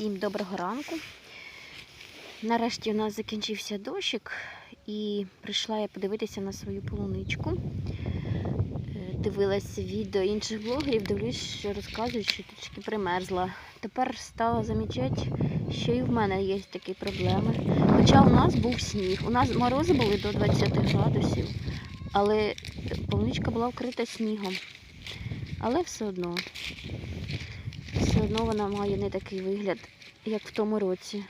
Всім доброго ранку. Нарешті у нас закінчився дощик і прийшла я подивитися на свою полуничку. Е, Дивилась відео інших блогерів, дивлюсь, що розказують, що трішки примерзла. Тепер стала замічати, що і в мене є такі проблеми. Хоча у нас був сніг. У нас морози були до 20 градусів, але полуничка була вкрита снігом. Але все одно все одно вона має не такий вигляд, як в тому році.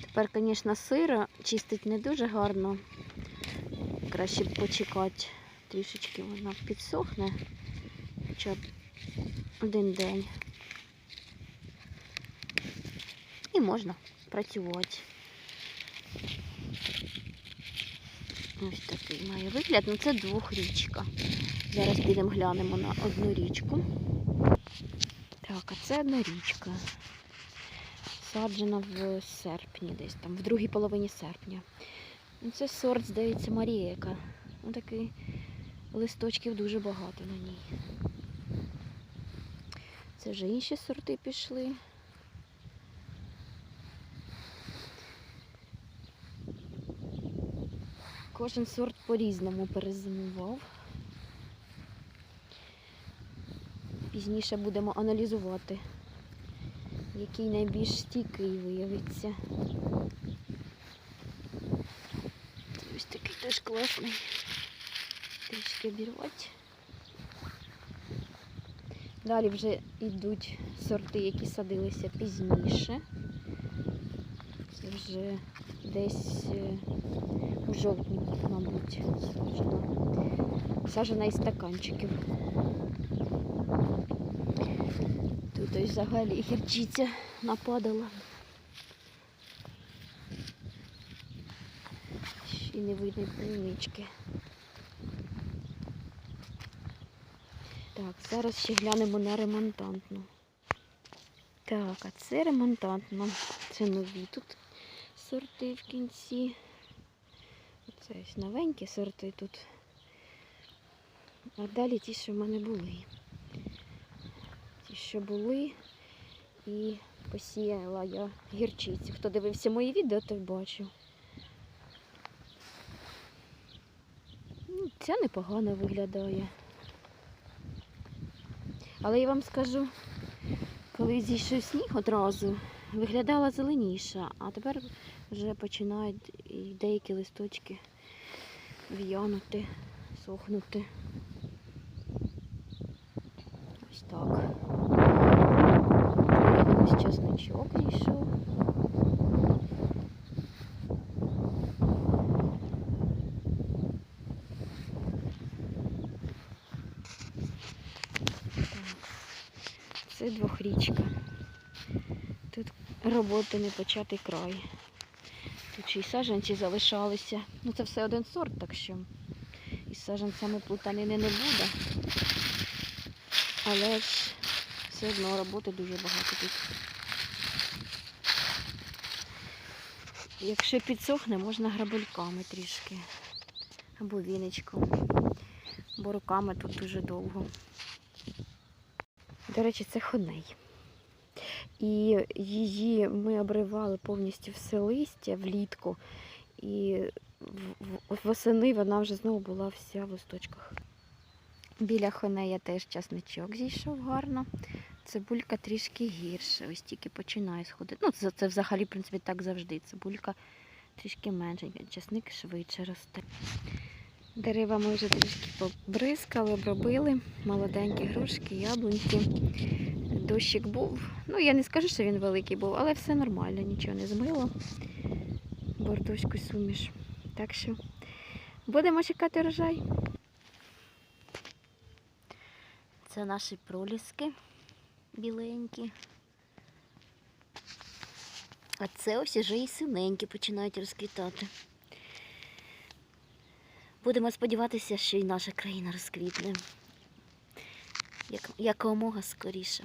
Тепер, звісно, сиро чистить не дуже гарно. Краще б почекати трішечки вона підсохне. Хоча б один день. І можна працювати. Ось такий має вигляд. Ну це двохрічка. Зараз підемо глянемо на одну річку. Так, а це одна річка. Саджена в серпні десь там, в другій половині серпня. Ну, Це сорт, здається, Марієка. Ну, такий листочків дуже багато на ній. Це вже інші сорти пішли. Кожен сорт по-різному перезимував. Пізніше будемо аналізувати, який найбільш стійкий виявиться. Ось такий теж класний. Трішки обірвати. Далі вже йдуть сорти, які садилися пізніше. Це вже десь е, жовтні, мабуть, саджена. Саджена із стаканчиків. Тут ось взагалі гірчиця нападала. Ще не видно полунички. Так, зараз ще глянемо на ремонтантну. Так, а це ремонтантна. Це нові тут сорти в кінці. Це ось новенькі сорти тут. А далі ті, що в мене були. Ті, що були, і посіяла я гірчицю. Хто дивився мої відео, той бачив. Ну, Ця непогано виглядає. Але я вам скажу, коли зійшов сніг одразу, виглядала зеленіша, а тепер вже починають деякі листочки в'янути, сохнути. Ось так. Ось чесничок. Так. Це двохрічка. Тут роботи не початий край. Тут ще й саджанці залишалися. Ну це все один сорт, так що із саджанцями плутанини не буде. Але ж все одно роботи дуже багато тут. Якщо підсохне, можна грабельками трішки. Або віничком. Бо руками тут дуже довго. До речі, це хоней. І її ми обривали повністю все листя влітку. І восени вона вже знову була вся в листочках. Біля хонея теж часничок зійшов гарно. Цибулька трішки гірше, ось тільки починає сходити. Ну, це, це взагалі, в принципі, так завжди. Цибулька трішки меншенька, часник швидше росте. Дерева ми вже трішки побризкали, обробили. Молоденькі грушки, яблуньки. Дощик був. Ну, я не скажу, що він великий був, але все нормально, нічого не змило. Бордоську суміш. Так що будемо чекати рожай. Це наші проліски біленькі. А це ось вже і синенькі починають розквітати. Будемо сподіватися, що і наша країна розквітне. Як, якомога скоріше.